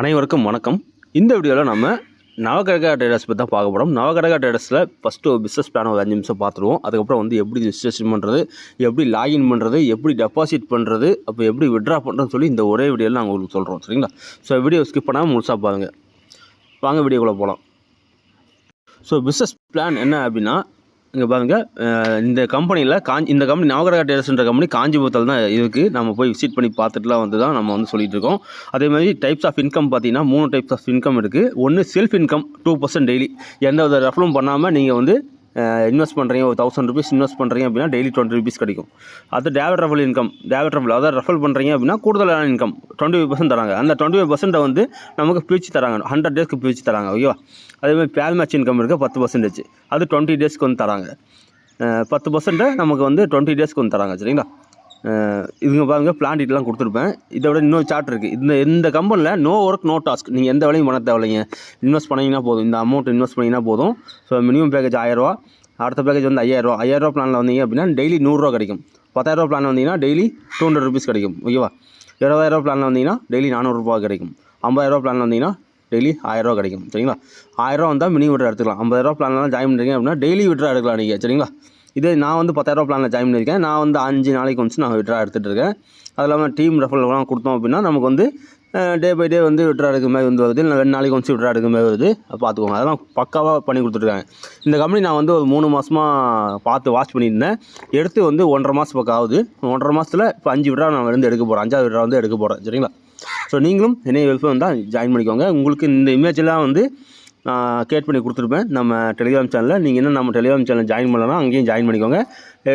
அனைவருக்கும் வணக்கம். இந்த வீடியோவில் நம்ம நவகிரகா ட்ரேடர்ஸ் பற்றி தான் பார்க்க போகிறோம் நவகிரகா ட்ரேடர்ஸில் ஃபஸ்ட்டு ஒரு பிஸ்னஸ் பிளான் ஒரு அஞ்சு நிமிஷம் பார்த்துருவோம். அதுக்கப்புறம் வந்து எப்படி ரிஜிஸ்ட்ரேஷன் பண்ணுறது எப்படி லாகின் பண்ணுறது எப்படி டெபாசிட் பண்ணுறது அப்போ எப்படி விட்ரா பண்ணுறதுன்னு சொல்லி இந்த ஒரே வீடியோவில் நாங்கள் உங்களுக்கு சொல்கிறோம் சரிங்களா? ஸோ வீடியோ ஸ்கிப் பண்ணாமல் முழுசாக பாருங்கள் வாங்க வீடியோக்குள்ளே போகலாம் ஸோ பிஸ்னஸ் பிளான் என்ன அப்படின்னா இங்கே பாருங்கள் இந்த கம்பெனியில் காஞ்சி இந்த கம்பெனி நவகிரகா டேலர்ஸ்ன்ற கம்பெனி காஞ்சிபுரத்தில் தான் இருக்குது நம்ம போய் விசிட் பண்ணி பார்த்துட்டுலாம் வந்து தான் நம்ம வந்து சொல்லிட்டு இருக்கோம். அதே மாதிரி டைப்ஸ் ஆஃப் இன்கம் பார்த்தீங்கன்னா மூணு டைப்ஸ் ஆஃப் இன்கம் இருக்குது ஒன்று self income two percent daily எந்த வித ரெஃபரும் பண்ணாமல் நீங்கள் வந்து இன்வெஸ்ட் பண்ணுறீங்க ஒரு தௌசண்ட் ருபீஸ் இன்வெஸ்ட் பண்ணுறீங்க அப்படின்னா டெய்லி டுவெண்ட்டி ருபீஸ் கிடைக்கும். அது டேவட் ரஃபல் இன்கம் டேவட் ரஃபல் அதாவது ரஃபல் பண்ணுறீங்க அப்படின்னா கூடுதலான இன்கம் டுவெண்ட்டி ஃபைவ் பர்சன்ட் தராங்க. அந்த டுவெண்ட்டி ஃபைவ் பர்சன்ட்டை வந்து நமக்கு பிரித்து தராங்க ஹண்ட்ரட் டேஸ்க்கு பிரித்து தராங்க ஓகேவா அதேமாதிரி பேல் மேட்ச் இன்கம் இருக்குது பத்து பர்சன்டேஜ் அது டுவெண்ட்டி டேஸ்க்கு வந்து தராங்க. பத்து பர்சன்ட்டை நமக்கு வந்து டுவெண்ட்டி டேஸ்க்கு வந்து தராங்க சரிங்களா? இவங்க இதுங்க பாருங்க பிளான் டீட்டெலாம் கொடுத்துருப்பேன். இதை விட இன்னொரு சார்ட் இருக்குது இந்த இந்த கம்பெனியில் நோ ஒர்க் நோ டாஸ்க் நீங்கள் எந்த வேலையும் பண்ண தேவையில்லைங்க. இன்வெஸ்ட் பண்ணிங்கன்னா போதும். இந்த அமௌண்ட் இன்வெஸ்ட் பண்ணிங்கன்னா போதும். ஸோ மினிமம் பேக்கேஜ் ஆயிரரூவா. அடுத்த பேக்கேஜ் வந்து ஐயாயிரரூவா. ஐயாயிரரூவா பிளானில் வந்தீங்க அப்படின்னா டெய்லி நூறுரூவா கிடைக்கும். பத்தாயிரரூவா பிளான் வந்தீங்கன்னா டெய்லி டூ ஹண்ட்ரட் ருபீஸ் கிடைக்கும். ஓகேவா இருபதாயிரரூவா பிளானில் வந்தீங்கன்னா டெய்லி நானூறுரூவா கிடைக்கும். ஐம்பதாயிரரூவா பிளானில் வந்தீங்கன்னா டெய்லி ஆயிரரூவா கிடைக்கும். சரிங்களா? ஆயிரரூவா வந்தால் மினி விட்ரா எடுத்துக்கலாம். ஐம்பதாயிரரூவா பிளான்லாம் ஜாயின் பண்ணுறீங்க அப்படின்னா டெய்லி விட்ரா எடுக்கலாம் நீங்கள் சரிங்களா? இதே நான் வந்து பத்தாயிரரூவா பிளானில் ஜாயின் பண்ணியிருக்கேன். நான் வந்து அஞ்சு நாளைக்கு வந்து நான் விட்ரா எடுத்துகிட்டு இருக்கேன். அது இல்லாமல் டீம் ரெஃபர்லாம் கொடுத்தோம் அப்படின்னா நமக்கு வந்து டே பை டே வந்து விட்ரா எடுக்கிற மாதிரி வந்து வருது. இல்லை ரெண்டு நாளைக்கு வந்து விட்ரா எடுக்கிற மாதிரி வருது. பார்த்துக்கோங்க. அதெல்லாம் பக்காவாக பண்ணி கொடுத்துருக்காங்க. இந்த கம்பெனி நான் வந்து ஒரு மூணு மாதமாக பார்த்து வாட்ச் பண்ணியிருந்தேன். எடுத்து வந்து ஒன்றரை மாதம் பக்கம் ஆகுது. ஒன்றரை மாதத்தில் இப்போ அஞ்சு விட்ரா நான் வந்து எடுக்க போகிறேன் அஞ்சாவது விட்ரா வந்து எடுக்க போகிறேன் சரிங்களா? ஸோ நீங்களும் என்னைய வெல்ஃபேர் வந்தால் ஜாயின் பண்ணிக்கோங்க. உங்களுக்கு இந்த இமேஜெல்லாம் வந்து கிரியேட் கேட் பண்ணி கொடுத்துருப்பேன். நம்ம டெலிகிராம் சேனலில் நீங்கள் என்ன நம்ம டெலிகிராம் சேனல் ஜாயின் பண்ணலாம் அங்கேயும் ஜாயின் பண்ணிக்கோங்க.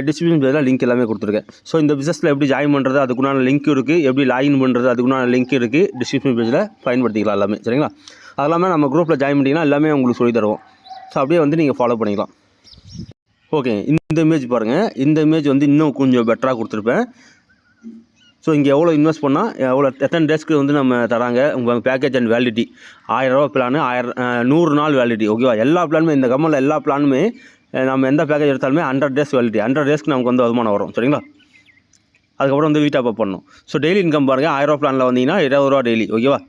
டிஸ்கிரிப்ஷன் பேஜில் லிங்க் எல்லாமே கொடுத்துருக்கேன். ஸோ இந்த பிஸ்னஸில் எப்படி ஜாயின் பண்ணுறது அதுக்குண்டான லிங்க் இருக்குது எப்படி லாகின் பண்ணுறது அதுக்குண்டான லிங்க் இருக்குது டிஸ்கிரிப்ஷன் பேஜில் பயன்படுத்திக்கலாம் எல்லாமே. சரிங்களா? அது இல்லாமல் நம்ம குரூப்பில் ஜாயின் பண்ணிங்கன்னா எல்லாமே உங்களுக்கு சொல்லி தருவோம். ஸோ அப்படியே வந்து நீங்கள் ஃபாலோ பண்ணிக்கலாம். ஓகே இந்த இமேஜ் பாருங்கள் இந்த இமேஜ் வந்து இன்னும் கொஞ்சம் பெட்டராக கொடுத்துருப்பேன். ஸோ இங்கே எவ்வளோ இன்வெஸ்ட் பண்ணால் எவ்வளோ எத்தனை டேஸ்க்கு வந்து நம்ம தராங்க? உங்கள் பேக்கேஜ் அண்ட் வேலிடிட்டி ஆயிரரூவா பிளானு ஆயிரம் நூறு நாள் வேலிடிட்டி ஓகேவா எல்லா பிளானுமே இந்த கம்மலில் எல்லா பிளானுமே நம்ம எந்த பேக்கேஜ் எடுத்தாலுமே ஹண்ட்ரட் டேஸ் வேலிடிட்டி ஹண்ட்ரட் டேஸ்க்கு நமக்கு வந்து வருமானம் வரும் சரிங்களா? அதுக்கப்புறம் வந்து வீட்டாக பண்ணணும். ஸோ டெய்லி இன்கம் பாருங்கள் ஆயிரரூவா பிளானில் வந்தீங்கன்னா இருபது ரூபா டெய்லி ஓகேவா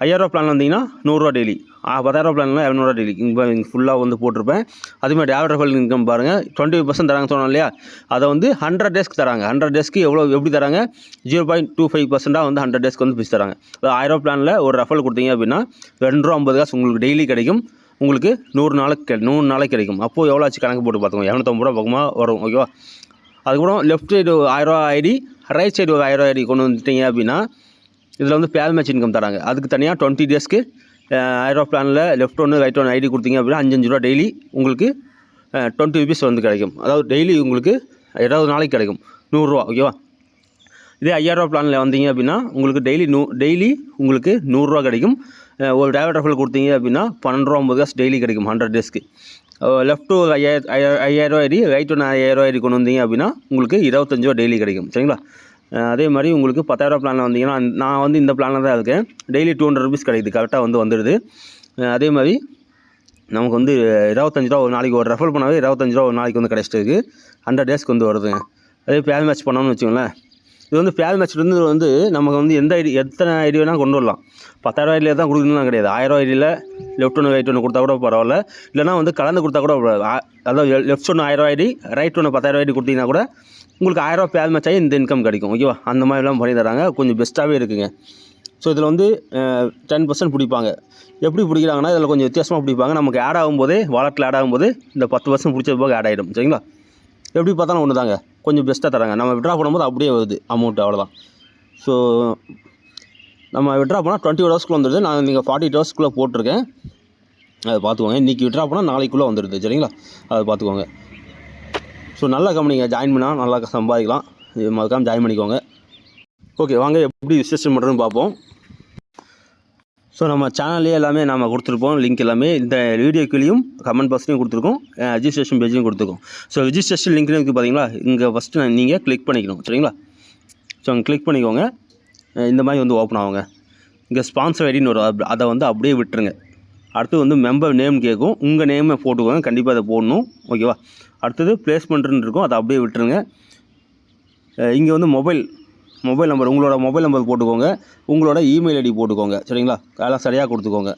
ஐயாயிரரூவா பிளான் வந்தீங்கன்னா நூறுரூவா டெய்லி பத்தாயிரரூபா பிளான்லாம் எவ்வளோ டெய்லி இங்கே ஃபுல்லாக வந்து போட்டிருப்பேன். அதேமாதிரி ஆவரேஜ் இன்கம் பாருங்கள் டுவெண்ட்டி பர்சன்ட் தராங்க சொன்னோம் இல்லையா? அதை வந்து ஹண்ட்ரட் டேஸ்க்கு தராங்க. ஹண்ட்ரட் டேஸ்க்கு எவ்வளோ எப்படி தராங்க? ஜீரோ பாயிண்ட் டூ ஃபைவ் பர்சென்ட்டாக வந்து ஹண்ட்ரட் டேஸ்க்கு வந்து பிஸ் தராங்க. அதாவது ஆயிரம் பிளானில் ஒரு ரெஃபல் கொடுத்தீங்க அப்படின்னா ரெண்டு ரூபா ஐம்பது காசு உங்களுக்கு டெய்லி கிடைக்கும். உங்களுக்கு நூறு நாளைக்கு கிடை- நூறு நாளைக்கு கிடைக்கும். அப்போது எவ்வளோ ஆச்சு கணக்கு போட்டு பார்த்துக்கோங்க. இரநூத்தம்பது ரூபா பக்கமாக வரும் ஓகேவா அதுக்கப்புறம் லெஃப்ட் சைடு ஆயிரரூவா ஐடி ரைட் சைடு ஒரு ஆயிரரூவா ஐடி கொண்டு வந்துட்டீங்க அப்படின்னா இதில் வந்து பேல் மேட்ச் இன்கம் தராங்க. அதுக்கு தனியாக டுவெண்ட்டி டேஸ்க்கு ஆயிரரூவா பிளானில் லெஃப்ட் ஒன்று ரைட் ஒன்று ஐடி கொடுத்தீங்க அப்படின்னா அஞ்சு அஞ்சு ரூபா டெய்லி உங்களுக்கு டுவெண்ட்டி ருபீஸ் வந்து கிடைக்கும். அதாவது டெய்லி உங்களுக்கு இருபது நாளைக்கு கிடைக்கும். நூறுரூவா ஓகேவா இதே ஐயாயிரரூவா பிளானில் வந்தீங்க அப்படின்னா உங்களுக்கு டெய்லி நூ டெய்லி உங்களுக்கு நூறுரூவா கிடைக்கும். ஒரு டிரைவர் ரஃபல் கொடுத்தீங்க அப்படின்னா பன்னெண்டு ரூபா ஐம்பது காசு டெய்லி கிடைக்கும் ஹண்ட்ரட் டேஸ்க்கு லெஃப்ட் ஒரு ஐயாயிரம் ஐயாயிரம் ஐடி ரைட் ஒன்று ஐயாயிரம் ஐடி கொண்டு வந்தீங்க அப்படின்னா உங்களுக்கு இருபத்தஞ்சு ரூபா டெய்லி கிடைக்கும். சரிங்களா? அதே மாதிரி உங்களுக்கு பத்தாயிரரூவா பிளானில் வந்தீங்கன்னா நான் வந்து இந்த பிளானில் தான் இருக்கேன். டெய்லி டூ ஹண்ட்ரட் ருபீஸ் கிடைக்குது. கரெக்டாக வந்து வந்துடுது. அதே மாதிரி நமக்கு வந்து இருபத்தஞ்சு ரூபா ஒரு நாளைக்கு ஒரு ரெஃபர் பண்ணாவே இருபத்தஞ்சு ரூபா ஒரு நாளைக்கு வந்து கிடச்சிட்டு இருக்குது ஹண்ட்ரட் டேஸ்க்கு வந்து வருதுங்க. அதே பேல் மேட்ச் பண்ணோம்னு வச்சுக்கோங்களேன். இது வந்து பேல் மேட்ச் வந்து நமக்கு வந்து எந்த ஐடி எத்தனை ஐடி வேணால் கொண்டு வரலாம். பத்தாயிரம் ஐடியில் தான் கொடுக்கணும்லாம் கிடையாது. ஆயிரம் ஐடியில் லெஃப்ட் ஒன்று ரைட் ஒன்று கொடுத்தா கூட பரவாயில்ல. இல்லைனா வந்து கலந்து கொடுத்தா கூட அதாவது லெஃப்ட் ஒன்று ஆயிரம் ஐடி ரைட் ஒன்று பத்தாயிரம் ஐடி கொடுத்தீங்கன்னா கூட உங்களுக்கு ஆயிரம் ரூபா பேல் மேட்ச் ஆகி இந்த இன்கம் கிடைக்கும். ஓகேவா அந்த மாதிரிலாம் பண்ணி தராங்க. கொஞ்சம் பெஸ்ட்டாகவே இருக்குங்க. ஸோ இதில் வந்து டென் பர்சன்ட் பிடிப்பாங்க. எப்படி பிடிக்கிறாங்கன்னா இதில் கொஞ்சம் வித்தியாசமாக பிடிப்பாங்க. நமக்கு ஆட் ஆகும்போதே வாலெட்டில் ஆட் ஆகும்போது இந்த பத்து பர்சன்ட் பிடிச்சது போக ஆட் ஆகிடும் சரிங்களா? எப்படி பார்த்தாலும் ஒன்று தாங்க கொஞ்சம் பெஸ்ட்டாக தராங்க. நம்ம விட்ரா பண்ணும்போது அப்படியே வருது அமௌண்ட் அவ்வளோதான் ஸோ நம்ம விட்ரா பண்ணால் டுவெண்ட்டி ஹவர்ஸ்க்குள்ளே வந்துடுது நான் நீங்கள் ஃபார்ட்டி ஹவர்ஸ்க்குள்ளே போட்டிருக்கேன். அதை பார்த்துக்கோங்க. இன்றைக்கி விட்ரா பண்ணால் நாளைக்குள்ளே வந்துடுது சரிங்களா? அதை பார்த்துக்கோங்க. ஸோ நல்ல கம்பெனிங்க ஜாயின் பண்ணால் நல்லா சம்பாதிக்கலாம். இது மறக்காமல் ஜாயின் பண்ணிக்கோங்க. ஓகே வாங்க. எப்படி ரிஜிஸ்ட்ரேஷன் பண்ணுறதுன்னு பார்ப்போம். ஸோ நம்ம சேனல்லே எல்லாமே நம்ம கொடுத்துருப்போம். லிங்க் எல்லாமே. இந்த வீடியோ கமெண்ட் பாக்ஸ்லையும் கொடுத்துருக்கோம். ரிஜிஸ்ட்ரேஷன் பேஜ்லையும் கொடுத்துருக்கோம். ஸோ ரிஜிஸ்ட்ரேஷன் லிங்க்னு இருக்குது பார்த்தீங்களா இங்கே ஃபஸ்ட்டு நீங்கள் கிளிக் பண்ணிக்கணும். சரிங்களா? ஸோ அங்கே கிளிக் பண்ணிக்கோங்க. இந்த மாதிரி வந்து ஓப்பன் ஆகுங்க. இங்கே ஸ்பான்சர் ஐடின்னு வரும் அதை வந்து அப்படியே விட்டுருங்க. அடுத்து வந்து மெம்பர் நேம் கேட்கும் உங்கள் நேமை போட்டுக்கோங்க. கண்டிப்பாக அதை போடணும். ஓகேவா அடுத்தது பிளேஸ்மெண்ட்டுன்னு இருக்கும். அதை அப்படியே விட்டுருங்க. இங்கே வந்து மொபைல் மொபைல் நம்பர் உங்களோட மொபைல் நம்பர் போட்டுக்கோங்க. உங்களோட இமெயில் ஐடி போட்டுக்கோங்க. சரிங்களா? அதெல்லாம் சரியாக கொடுத்துக்கோங்க.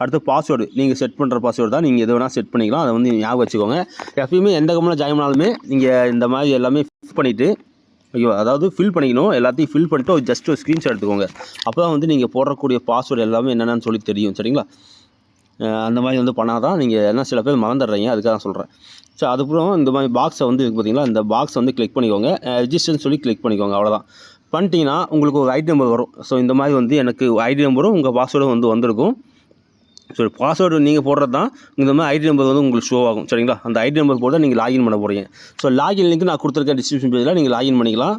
அடுத்து பாஸ்வேர்டு நீங்கள் செட் பண்ணுற பாஸ்வேர்டு தான். நீங்கள் எது வேணால் செட் பண்ணிக்கலாம். அதை வந்து ஞாபகம் வச்சுக்கோங்க. எப்பயுமே எந்த கம்பெனியில் ஜாயின் பண்ணாலுமே நீங்கள் இந்த மாதிரி எல்லாமே ஃபிக்ஸ் பண்ணிவிட்டு ஓகேவா அதாவது ஃபில் பண்ணிக்கணும். எல்லாத்தையும் ஃபில் பண்ணிவிட்டு ஒரு ஜஸ்ட் ஒரு ஸ்க்ரீன்ஷாட் எடுத்துக்கோங்க. அப்போ தான் வந்து நீங்கள் போடக்கூடிய பாஸ்வேர்டு எல்லாமே என்னென்னு சொல்லி தெரியும். சரிங்களா? அந்த மாதிரி வந்து பண்ணால் தான் நீங்கள் என்ன சில பேர் மறந்துடுறீங்க. அதுக்காக தான் சொல்கிறேன் ஸோ அதுக்கப்புறம் இந்த மாதிரி பாக்ஸை வந்து இருக்கு பார்த்தீங்களா இந்த பாக்ஸ் வந்து கிளிக் பண்ணிக்கோங்க. ரெஜிஸ்டர்னு சொல்லி கிளிக் பண்ணிக்கோங்க. அவ்வளோதான் பண்ணிட்டீங்கன்னா உங்களுக்கு ஒரு ஐடி நம்பர் வரும். ஸோ இந்த மாதிரி வந்து எனக்கு ஐடி நம்பரும் உங்கள் பாஸ்வேர்டும் வந்து வந்திருக்கும். ஸோ பாஸ்வேர்டு நீங்கள் போடுறது தான் இந்த மாதிரி ஐடி நம்பர் வந்து உங்களுக்கு ஷோ ஆகும். சரிங்களா? அந்த ஐடி நம்பர் போட்டு நீங்கள் லாகின் பண்ண போகிறீங்க ஸோ லாகின் லிங்க் நான் கொடுத்துருக்கேன் டிஸ்கிரிப்ஷன் பேஜில் நீங்கள் லாகின் பண்ணிக்கலாம்.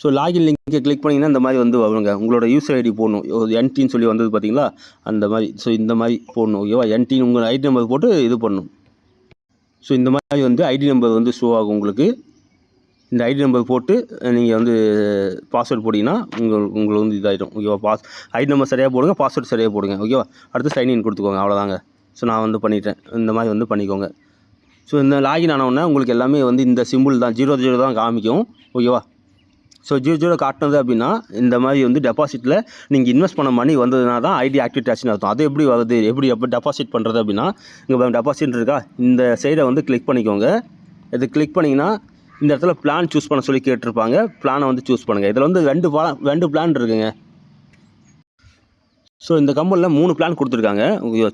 ஸோ லாகின் லிங்க்கை கிளிக் பண்ணிங்கன்னா இந்த மாதிரி வந்து வருங்க. உங்களோட யூசர் ஐடி போடணும். என்டின்னு சொல்லி வந்தது பார்த்தீங்களா? அந்த மாதிரி ஸோ இந்த மாதிரி போடணும். ஓகேவா? என்டின்னு உங்கள் ஐடி நம்பர் போட்டு இது பண்ணணும். ஸோ இந்த மாதிரி வந்து ஐடி நம்பர் வந்து ஷோ ஆகும் உங்களுக்கு. இந்த ஐடி நம்பர் போட்டு நீங்கள் வந்து பாஸ்வேர்டு போட்டிங்கன்னா உங்கள் உங்களுக்கு வந்து இதாகிடும் ஓகேவா? பாஸ் ஐடி நம்பர் சரியாக போடுங்க பாஸ்வேர்டு சரியாக போடுங்க. ஓகேவா? அடுத்து சைன்இன் கொடுத்துக்கோங்க. அவ்வளோதாங்க ஸோ நான் வந்து பண்ணிட்டேன். இந்த மாதிரி வந்து பண்ணிக்கோங்க. ஸோ இந்த லாகின் ஆனவுடனே உங்களுக்கு எல்லாமே வந்து இந்த சிம்பிள் தான் ஜீரோ ஜீரோ தான் காமிக்கும். ஓகேவா? ஸோ ஜீரோ ஜீரோ காட்டினது அப்படின்னா இந்த மாதிரி வந்து டெபாசிட்டில் நீங்கள் இன்வெஸ்ட் பண்ண மணி வந்ததுனா தான் ஐடி ஆக்டிவேட் ஆச்சுன்னு அர்த்தம். அது எப்படி வருது? எப்படி எப்போ டெபாசிட் பண்ணுறது அப்படின்னா இங்கே டெபாசிட் இருக்கா? இந்த சைடை வந்து கிளிக் பண்ணிக்கோங்க. இது கிளிக் பண்ணிங்கன்னா இந்த இடத்துல பிளான் சூஸ் பண்ண சொல்லி கேட்டிருப்பாங்க. பிளானை வந்து சூஸ் பண்ணுங்கள் இதில் வந்து ரெண்டு பிளான் ரெண்டு பிளான் இருக்குங்க. ஸோ இந்த கம்பெனியில் மூணு பிளான் கொடுத்துருக்காங்க.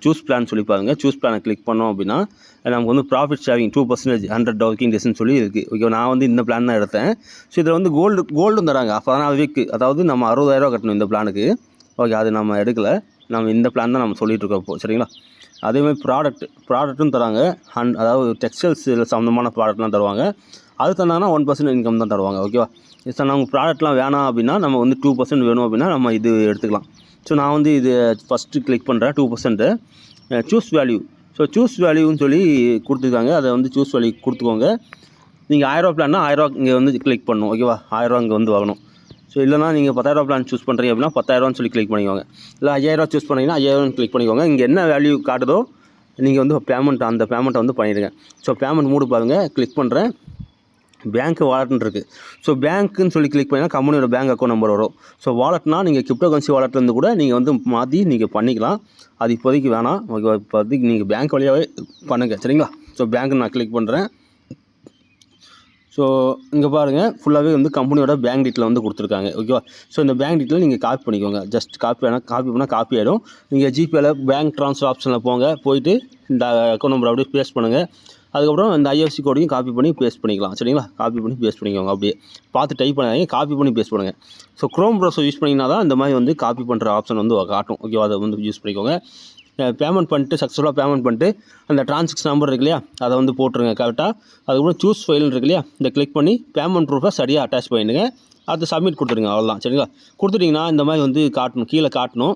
சூஸ் பிளான் சொல்லி பாருங்க. சூஸ் பிளானை கிளிக் பண்ணோம் அப்படின்னா நமக்கு வந்து profit sharing two percentage hundred working டேஸ்னு சொல்லி இருக்குது ஓகே நான் வந்து இந்த பிளான் தான் எடுத்தேன். ஸோ இதில் வந்து கோல்டு கோல்டும் தராங்க. பதினாலு வீக்கு அதாவது நம்ம அறுபதாயிரரூவா கட்டணும் இந்த பிளானுக்கு ஓகே அது நம்ம எடுக்கல. நம்ம இந்த பிளான் தான் நம்ம சொல்லிகிட்டு இருக்கோம் இப்போ. சரிங்களா? அதேமாதிரி ப்ராடக்ட் ப்ராடக்ட்டும் தராங்க. அண்ட் அதாவது டெக்ஸ்டைல்ஸ் சம்மந்தமான ப்ராடக்ட்லாம் தருவாங்க. அது தந்தாங்கன்னா ஒன் பர்சன்ட் இன்கம் தான் தருவாங்க. ஓகேவா சார் நமக்கு ப்ராடக்ட்லாம் வேணாம் அப்படின்னா நம்ம வந்து டூ பர்சன்ட் வேணும் அப்படின்னா நம்ம இது எடுத்துக்கலாம். ஸோ நான் வந்து இது ஃபஸ்ட்டு கிளிக் பண்ணுறேன் two percent choose value so choose வேல்யூன்னு சொல்லி கொடுத்துருக்காங்க. அதை வந்து சூஸ் வேல்யூ கொடுத்துக்கோங்க. நீங்கள் ஆயிரரூவா பிளான்னா ஆயிரரூவா இங்கே வந்து கிளிக் பண்ணணும் ஓகேவா ஆயிரரூவா இங்கே வந்து வாங்கணும். ஸோ இல்லைனா நீங்கள் பத்தாயிரரூவா பிளான் சூஸ் பண்ணுறீங்க அப்படின்னா பத்தாயிரரூவான்னு சொல்லி கிளிக் பண்ணிக்கோங்க. இல்லை ஐயாயிரரூவா சூஸ் பண்ணீங்கன்னா ஐயாயிரம் கிளிக் பண்ணிக்கோங்க. இங்கே என்ன வேல்யூ காட்டுதோ நீங்கள் வந்து பேமெண்ட் அந்த பேமெண்ட்டை வந்து பண்ணிடுங்க. ஸோ பேமெண்ட் மூடு பாருங்கள் கிளிக் பண்ணுறேன் பேங்க்கு வாலெட்னு இருக்குது ஸோ பேங்க்குன்னு சொல்லி கிளிக் பண்ணிங்கன்னா கம்பெனியோட பேங்க் அக்கௌண்ட் நம்பர் வரும். ஸோ வாலெட்னா நீங்கள் கிரிப்டோ கரன்சி வாலெட்லேருந்து கூட நீங்கள் வந்து மாற்றி நீங்கள் பண்ணிக்கலாம். அது இப்போதைக்கு வேணாம். ஓகே இப்போதைக்கு நீங்கள் பேங்க் வழியாகவே பண்ணுங்கள் சரிங்களா? ஸோ பேங்க் நான் கிளிக் பண்ணுறேன் ஸோ இங்கே பாருங்கள் ஃபுல்லாகவே வந்து கம்பெனியோட பேங்க் டீட்டில் வந்து கொடுத்துருக்காங்க. ஓகேவா? ஸோ இந்த பேங்க் டீட்டில் நீங்கள் காப்பி பண்ணிக்கோங்க. ஜஸ்ட் காப்பி வேணால் காப்பி பண்ணால் காப்பி ஆகிடும் நீங்கள் ஜிபேயில் பேங்க் ட்ரான்ஸ்ஃபர் ஆப்ஷனில் போங்க. போயிட்டு இந்த அக்கௌண்ட் நம்பர் அப்படியே பேஸ்ட் பண்ணுங்கள் அதுக்கப்புறம் இந்த ஐஎஃப்சி கோடையும் காப்பி பண்ணி பேஸ்ட் பண்ணிக்கலாம். சரிங்களா? காப்பி பண்ணி பேஸ்ட் பண்ணிக்கோங்க அப்படியே. பார்த்து டைப் பண்ணாதீங்க காப்பி பண்ணி பேஸ்ட் பண்ணுங்கள் ஸோ க்ரோம் ப்ரௌசர் யூஸ் பண்ணிங்கன்னா தான் இந்த மாதிரி வந்து காப்பி பண்ணுற ஆப்ஷன் வந்து காட்டும். ஓகேவா அதை வந்து யூஸ் பண்ணிக்கோங்க. பேமெண்ட் பண்ணிட்டு சக்ஸஸ்ஃபுல்லாக பேமெண்ட் பண்ணிட்டு அந்த டிரான்சாக்ஷன் நம்பர் இருக்கு இல்லையா? அதை வந்து போட்டுருங்க கரெக்டாக அதுக்கப்புறம் சூஸ் ஃபைல்னு இருக்கு இல்லையா? இந்த கிளிக் பண்ணி பேமெண்ட் ப்ரூஃபை சரியாக அட்டாச் பண்ணிடுங்க. அதை சப்மிட் கொடுத்துருங்க அவ்வளோதான் சரிங்களா? கொடுத்துட்டிங்கன்னா இந்த மாதிரி வந்து காட்டணும். கீழே காட்டணும்.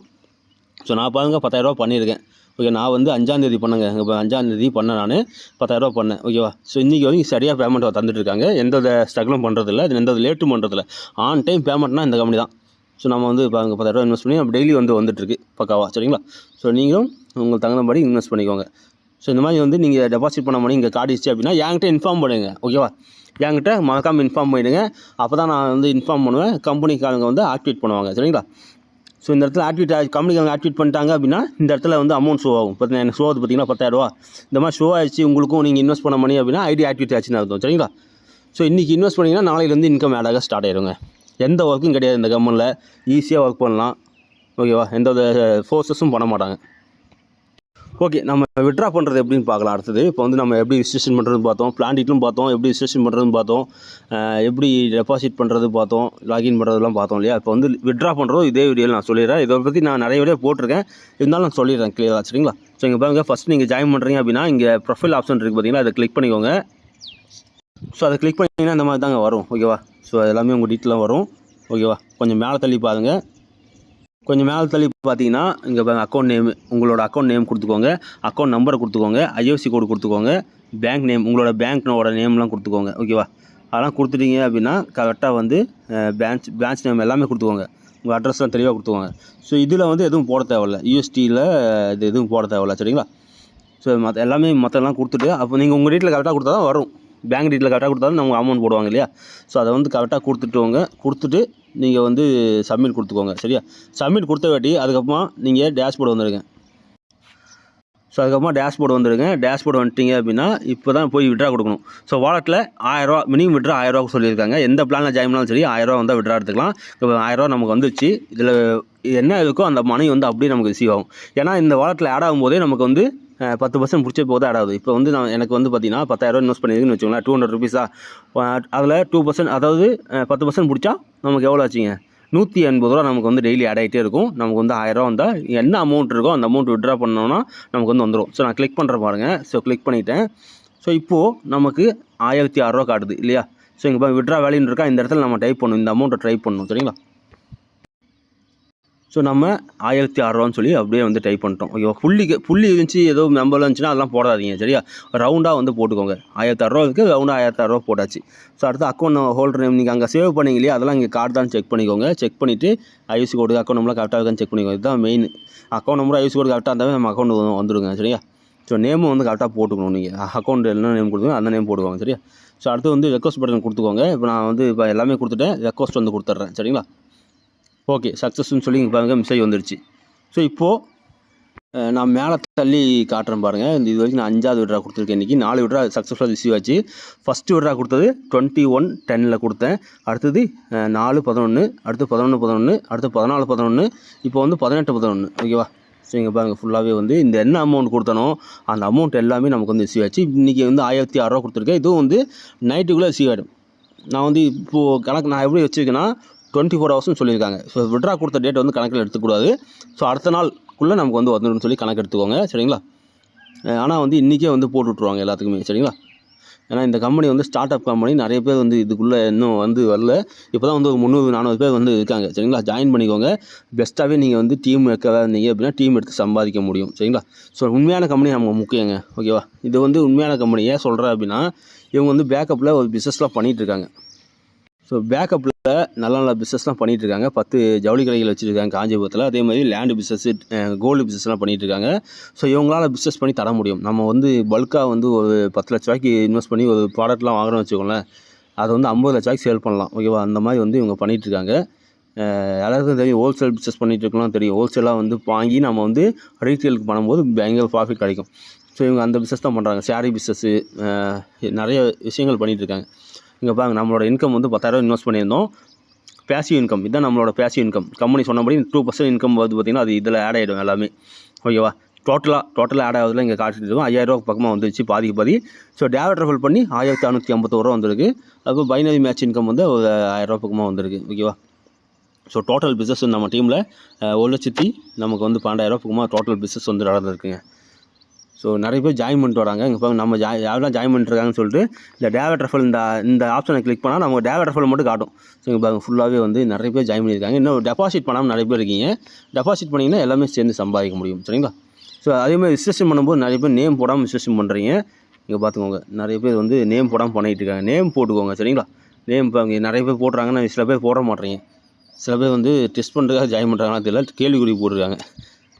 ஸோ நான் பாருங்கள் பத்தாயிரரூபா பண்ணியிருக்கேன். ஓகே நான் வந்து அஞ்சாந்தேதி பண்ணேங்க. இப்போ அஞ்சாந்தேதி பண்ணேன் நான். பத்தாயிரரூபா பண்ணேன். ஓகேவா ஸோ இன்றைக்கி வரைக்கும் சரியாக பேமெண்ட் தந்துட்டு இருக்காங்க எந்த ஸ்ட்ரகிளும் பண்ணுறதில்ல எந்த லேட்டும் பண்ணுறதில்ல ஆன் டைம் பேமெண்ட்னா இந்த கம்பெனி தான். ஸோ நம்ம வந்து பாருங்க பத்தாயிரரூபா இன்வெஸ்ட் பண்ணி டெய்லி வந்து வந்துட்டுருக்கு. பக்காவா சரிங்களா? ஸோ நீங்களும் உங்களுக்கு தகுந்தபடி இன்வெஸ்ட் பண்ணிக்கோங்க. ஸோ இந்த மாதிரி வந்து நீங்கள் டெபாசிட் பண்ண மணி இங்கே காடிச்சு அப்படின்னா என்கிட்ட இன்ஃபார்ம் பண்ணுங்க. ஓகேவா என்கிட்ட மறக்காமல் இன்ஃபார்ம் பண்ணிவிடுங்க அப்போ தான் நான் வந்து இன்ஃபார்ம் பண்ணுவேன். கம்பெனிக்காரங்க வந்து ஆக்டிவேட் பண்ணுவாங்க. சரிங்களா? ஸோ இந்த இடத்துல ஆக்டிவேட் கம்பெனிக்காரங்க ஆக்டிவேட் பண்ணிட்டாங்க அப்படின்னா இந்த இடத்துல வந்து அமௌண்ட் ஷோ ஆகும். பார்த்தீங்கன்னா எனக்கு ஷோ ஆகுது பார்த்தீங்கன்னா பத்தாயிரரூவா. இந்த மாதிரி ஷோ ஆயிடுச்சு உங்களுக்கும் நீங்கள் இன்வெஸ்ட் பண்ண மணி அப்படின்னா ஐடி ஆக்டிவேட் ஆச்சுன்னு அர்த்தம் சரிங்களா? ஸோ இன்றைக்கி இன்வெஸ்ட் பண்ணிங்கன்னா நாளையிலேருந்து இன்கம் ஆட் ஆக ஸ்டார்ட் ஆயிருங்க. எந்த ஒர்க்கும் கிடையாது இந்த கம்பெனியில் ஈஸியாக ஒர்க் பண்ணலாம். ஓகேவா எந்த ஃபோர்ஸஸும் eh, பண்ண மாட்டாங்க. ஓகே நம்ம விட்ரா பண்ணுறது எப்படின்னு பார்க்கலாம். அடுத்தது இப்போ வந்து நம்ம எப்படி ரிஜிஸ்ட்ரேஷன் பண்ணுறதுன்னு பார்த்தோம் பிளான்டிட்லும் பார்த்தோம் எப்படி ரிஜிஸ்ட்ரேஷன் பண்ணுறதுன்னு பார்த்தோம் எப்படி டெபாசிட் பண்ணுறது பார்த்தோம் லாகின் பண்ணுறதுலாம் பார்த்தோம் இல்லையா? இப்போ வந்து விட்ரா பண்ணுறதும் இதே வீடியோவில் நான் சொல்லிடுறேன். இதை பற்றி நான் நிறைய வீடியோ போட்டிருக்கேன். இருந்தாலும் நான் சொல்லிடுறேன் கிளியராக சரிங்களா? ஸோ இங்கே பாருங்கள் ஃபஸ்ட் நீங்கள் ஜாயின் பண்ணுறீங்க அப்படின்னா இங்கே ப்ரொஃபைல் ஆப்ஷன் இருக்குது பார்த்தீங்கன்னா அதை கிளிக் பண்ணிக்கோங்க. ஸோ அதை கிளிக் பண்ணிங்கன்னா இந்த மாதிரி தாங்க வரும். ஓகேவா ஸோ எல்லாமே உங்கள் டீட்டெயிலாக வரும். ஓகேவா கொஞ்சம் மேலே தள்ளி பாருங்கள் கொஞ்சம் மேலே தள்ளி பார்த்தீங்கன்னா இங்கே அக்கௌண்ட் நேம் உங்களோட அக்கௌண்ட் நேம் கொடுத்துக்கோங்க. அக்கௌண்ட் நம்பரை கொடுத்துக்கோங்க. ஐஎஃப்சி கோடு கொடுத்துக்கோங்க. பேங்க் நேம் உங்களோட பேங்க்னோட நேம்லாம் கொடுத்துக்கோங்க. ஓகேவா அதெல்லாம் கொடுத்துட்டீங்க அப்படின்னா கரெக்டாக வந்து பேங்க் பிரான்ச் நேம் எல்லாமே கொடுத்துக்கோங்க. உங்கள் அட்ரஸ்லாம் தெளிவாக கொடுத்துக்கோங்க. ஸோ இதில் வந்து எதுவும் போட தேவையில்ல. யூஎஸ்டியில் இது எதுவும் போட தேவையில்ல. சரிங்களா? ஸோ மற்ற எல்லாமே மற்றெல்லாம் கொடுத்துட்டு அப்போ நீங்கள் உங்கள் வீட்டில் கரெக்டாக கொடுத்தா தான் வரும். பேங்க் டீட்டெயில் கரெக்டாக கொடுத்தாலும் நமக்கு அமௌண்ட் போடுவாங்க இல்லையா? ஸோ அதை வந்து கரெக்டாக கொடுத்துட்டுவங்க. கொடுத்துட்டு நீங்கள் வந்து சப்மிட் கொடுத்துக்கோங்க சரியா? சப்மிட் கொடுத்த வாட்டி அதுக்கப்புறமா நீங்கள் டேஷ்போர்டு வந்துடுங்க. ஸோ அதுக்கப்புறமா டேஷ்போர்டு வந்துடுங்க. டேஷ்போர்டு வந்துட்டீங்க அப்படின்னா இப்போ தான் போய் விட்ரா கொடுக்கணும். ஸோ வாலெட்டில் ஆயிரரூவா மினிமம் விட்ரா ஆயிரரூவா சொல்லியிருக்காங்க. எந்த பிளானில் ஜாயின் பண்ணாலும் சரி ஆயிரரூவா வந்தால் விட்ரா எடுத்துக்கலாம். இப்போ ஆயிரரூவா நமக்கு வந்துச்சு இதில் என்ன இருக்கோ அந்த மணி வந்து அப்படியே நமக்கு ரிசீவ் ஆகும். ஏன்னா இந்த வாலெட்டில் ஆட் ஆகும்போதே நமக்கு வந்து பத்து பர்சன்ட் பிடிச்ச போது தான் ஆடாது இப்போ வந்து நான் எனக்கு வந்து பார்த்தீங்கன்னா பத்தாயிரரூவா இன்வெஸ்ட் பண்ணியிருக்குன்னு வச்சுக்கோங்களேன் டூ ஹண்ட்ரட் ருபீஸா அதில் டூ பர்சன்ட் அதாவது பத்து பர்சன்ட் பிடிச்சா நமக்கு எவ்வளோ ஆச்சுங்க? நூற்றி எண்பது ரூபா நமக்கு வந்து டெய்லி ஆட் ஆகிட்டே இருக்கும். நமக்கு வந்து ஆயிரரூவா வந்தால் என்ன அமௌண்ட் இருக்கோ அந்த அமௌண்ட் விட்ரா பண்ணோன்னா நமக்கு வந்து வந்துடும் ஸோ நான் கிளிக் பண்ணுற பாருங்கள் ஸோ கிளிக் பண்ணிட்டேன். ஸோ இப்போது நமக்கு ஆயிரத்தி ஆறுரூவா காட்டுது இல்லையா? ஸோ இங்கே விட்ரா வேல்யூன்னு இருக்கா இந்த இடத்துல நம்ம டைப் பண்ணணும். இந்த அமௌண்ட்டை ட்ரை பண்ணணும் சரிங்களா? ஸோ நம்ம ஆயிரத்தி ஆறுரூவான்னு சொல்லி அப்படியே வந்து டைப் பண்ணிட்டோம். ஓகேவா புள்ளிக்கு புள்ளி இருந்துச்சு ஏதோ நம்பர் இருந்துச்சுன்னா அதெல்லாம் போடாதீங்க சரியா? ரவுண்டாக வந்து போட்டுக்கோங்க. ஆயிரத்தி ஆறுரூவா இருக்குது ரவுண்டாக ஆயிரத்தி ஆறுரூவா போட்டாச்சு. ஸோ அடுத்து அக்கௌண்ட் ஹோல்டர் நேம் நீங்கள் அங்கே சேவ் பண்ணீங்க இல்லையா அதெல்லாம் இங்கே கார்டு தான் செக் பண்ணிக்கோங்க. செக் பண்ணிவிட்டு ஐசி கோடு அக்கௌண்ட் நம்பர்லாம் கரெக்டாக இருக்கான்னு செக் பண்ணிக்கோங்க. இதுதான் main account number IC code கரெக்டாக இருந்தாவே நம்ம அக்கௌண்ட் வந்துடுங்க சரியா? ஸோ நேமும் வந்து கரெக்டாக போட்டுக்கணும் நீங்கள் அக்கௌண்ட் என்ன நேம் கொடுத்துங்க அந்த நேம் போட்டுக்கோங்க சரியா? ஸோ அடுத்து வந்து ரெக்வஸ்ட் பட்டன் கொடுத்துக்கோங்க. இப்போ நான் வந்து இப்போ எல்லாமே கொடுத்துட்டேன். ரெக்வஸ்ட் வந்து கொடுத்துட்றேன் சரிங்களா? ஓகே சக்ஸஸ்ன்னு சொல்லி இங்கே பாருங்கள் மெசேஜ் வந்துடுச்சு ஸோ இப்போது நான் மேலே தள்ளி காட்டுறேன் பாருங்கள் இந்த இது வரைக்கும் நான் அஞ்சாவது விட்ரா கொடுத்துருக்கேன் இன்றைக்கி நாலு விட்ரா சக்ஸஸ்ஃபுல்லாக ரிசீவ் ஆச்சு. ஃபஸ்ட்டு விட்ரா கொடுத்தது டுவெண்ட்டி ஒன் டெனில் கொடுத்தேன். அடுத்தது நாலு பதினொன்று அடுத்து பதினொன்று பதினொன்று அடுத்து பதினாலு பதினொன்று இப்போ வந்து பதினெட்டு பதினொன்று ஓகேவா ஸோ இங்கே பாருங்கள் ஃபுல்லாகவே வந்து இந்த என்ன அமௌண்ட் கொடுத்தனோ அந்த அமௌண்ட் எல்லாமே நமக்கு வந்து ரிசீவ் ஆச்சு. இன்றைக்கி வந்து ஆயிரத்தி ஆறுரூவா கொடுத்துருக்கேன். இதுவும் வந்து நைட்டுக்குள்ளே ரிசீவ் ஆகிடும் நான் வந்து இப்போது கணக்கு நான் எப்படி வச்சுருக்கேன்னா டுவெண்ட்டி ஃபோர் ஹவர்ஸ்னு சொல்லியிருக்காங்க. ஸோ விட்ரா கொடுத்த டேட் வந்து கணக்கில் எடுத்துக்கூடாது. ஸோ அடுத்த நாளுக்குள்ளே நமக்கு வந்து வந்துடும் சொல்லி கணக்கு எடுத்துக்கோங்க. சரிங்களா? ஆனால் வந்து இன்றைக்கே வந்து போட்டு விட்ருவாங்க எல்லாத்துக்குமே. சரிங்களா? ஏன்னா இந்த கம்பெனி வந்து ஸ்டார்ட் அப் கம்பெனி நிறைய பேர் வந்து இதுக்குள்ளே இன்னும் வந்து வரல. இப்போ தான் வந்து ஒரு முந்நூறு நானூறு பேர் வந்து இருக்காங்க. சரிங்களா? ஜாயின் பண்ணிக்கோங்க. பெஸ்ட்டாகவே நீங்கள் வந்து டீம் எடுக்க இருந்தீங்க அப்படின்னா டீம் எடுத்து சம்பாதிக்க முடியும். சரிங்களா? ஸோ உண்மையான கம்பெனி நமக்கு முக்கியங்க. ஓகேவா இது வந்து உண்மையான கம்பெனி ஏன் சொல்கிறேன் அப்படின்னா இவங்க வந்து பேக்கப்பில் ஒரு பிஸ்னஸ்லாம் பண்ணிகிட்டு இருக்காங்க. ஸோ பேக்கப்பில் நல்ல நல்ல பிஸ்னஸ்லாம் பண்ணிகிட்டு இருக்காங்க பத்து ஜவுளி கடைகள் வச்சுருக்காங்க காஞ்சிபுரத்தில். அதே மாதிரி லேண்டு பிஸ்னஸ் கோல்டு பிஸ்னஸ்லாம் பண்ணிகிட்டு இருக்காங்க ஸோ இவங்களால் பிஸ்னஸ் பண்ணி தர முடியும். நம்ம வந்து பல்காக வந்து ஒரு பத்து லட்ச ரூபாய்க்கு இன்வெஸ்ட் பண்ணி ஒரு ப்ராடக்ட்லாம் வாங்குறோம்னு வச்சுக்கோங்களேன் அதை வந்து ஐம்பது லட்ச ரூபாய்க்கு சேல் பண்ணலாம். ஓகேவா அந்த மாதிரி வந்து இவங்க பண்ணிகிட்டு இருக்காங்க எல்லாருக்கும் தெரியும் ஹோல்சேல் பிஸ்னஸ் பண்ணிகிட்டு இருக்கலாம் தெரியும். ஹோல்சேலாக வந்து வாங்கி நம்ம வந்து ரீட்டெயிலுக்கு பண்ணும்போது பயங்கர ப்ராஃபிட் கிடைக்கும். ஸோ இவங்க அந்த பிஸ்னஸ் தான் பண்ணுறாங்க சாரீ பிஸ்னஸ்ஸு நிறைய விஷயங்கள் பண்ணிகிட்டு இருக்காங்க இங்கே பாருங்க நம்மளோட இன்கம் வந்து பத்தாயிரம் இன்வெஸ்ட் பண்ணியிருந்தோம். பேசிவ் இன்கம் இதுதான் நம்மளோட பேசிவ் இன்கம் கம்பெனி சொன்னபடி டூ பர்சன்ட் இன்கம் வந்து பார்த்திங்கன்னா அது இதில் ஆட் ஆகிடும் எல்லாமே. ஓகேவா டோட்டலாக டோட்டலாக ஆட் ஆகுதுல இங்கே காட்டிட்டு இருக்கோம். ஐயாயிரரூவா பக்கமாக வந்துருச்சு பாதிக்கு பாதி. ஸோ டேவட் ரெஃபல் பண்ணி ஆயிரத்தி அறநூற்றி ஐம்பத்தோரு ரூபா வந்திருக்கு. அப்போ பைனரி மேட்ச் இன்கம் வந்து ஒரு ஆயிரரூவா பக்கமாக வந்திருக்கு. ஓகேவா ஸோ டோட்டல் பிஸ்னஸ் நம்ம டீமில் ஒரு லட்சத்தி நமக்கு வந்து பன்னெண்டாயிரரூவா பக்கமாக டோட்டல் பிஸ்னஸ் வந்து நடந்திருக்குங்க. ஸோ நிறைய பேர் ஜாயின் பண்ணிட்டு வராங்க. இங்கே பாருங்க நம்ம ஜா யாரெல்லாம் ஜாயின் பண்ணிட்டுருக்காங்கன்னு சொல்லிட்டு இந்த டேவட் ரெஃபல் இந்த இந்த ஆப்ஷனை கிளிக் பண்ணால் நம்ம டேவட் ரெஃபல் மட்டும் காட்டும். ஸோ இங்கே பாருங்க ஃபுல்லாகவே வந்து நிறைய பேர் ஜாயின் பண்ணியிருக்காங்க. இன்னும் டெபாசிட் பண்ணாமல் நிறைய பேர் இருக்கீங்க. டெபாசிட் பண்ணிங்கன்னா எல்லாமே சேர்ந்து சம்பாதிக்க முடியும். சரிங்களா? ஸோ அதே மாதிரி ரிஜிஸ்ட்ரேஷன் பண்ணும்போது நிறைய பேர் நேம் போடாமல் ரிஜிஸ்ட்ரேஷன் பண்ணுறீங்க இங்கே பார்த்துக்கோங்க நிறைய பேர் வந்து நேம் போடாமல் பண்ணிகிட்டு இருக்காங்க. நேம் போட்டுக்கோங்க சரிங்களா? நேம் இப்போ இங்கே நிறைய பேர் போடுறாங்கன்னா சில பேர் போட மாட்டேறீங்க சில பேர் வந்து டெஸ்ட் பண்ணுறதுக்காக ஜாயின் பண்ணுறாங்கன்னா தெரியல. கேள்விக்குறி போட்டுருக்காங்க.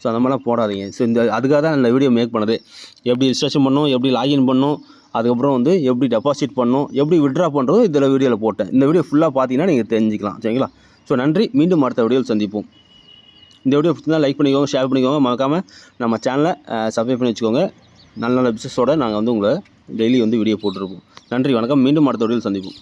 ஸோ அந்த மாதிரிலாம் போடாதீங்க. ஸோ இந்த அதுக்காக தான் இந்த வீடியோ மேக் பண்ணது. எப்படி ரிஜிஸ்ட்ரேஷன் பண்ணும் எப்படி லாகின் பண்ணும் அதுக்கப்புறம் வந்து எப்படி டெபாசிட் பண்ணும் எப்படி விட்ரா பண்ணுறதும் இதில் வீடியோவில் போட்டேன். இந்த வீடியோ ஃபுல்லாக பார்த்தீங்கன்னா நீங்கள் தெரிஞ்சுக்கலாம். சரிங்களா? ஸோ நன்றி. மீண்டும் அடுத்த வீடியோவில் சந்திப்போம். இந்த வீடியோ பிடிச்சிருந்தா லைக் பண்ணிக்கோங்க ஷேர் பண்ணிக்கோங்க. மறக்காமல் நம்ம சேனலை சப்ஸ்கிரைப் பண்ணி வச்சுக்கோங்க. நல்ல நல்ல பிஸ்னஸோட நாங்கள் வந்து உங்களை டெய்லி வந்து வீடியோ போட்டிருப்போம். நன்றி வணக்கம். மீண்டும் அடுத்த வீடியோவில் சந்திப்போம்.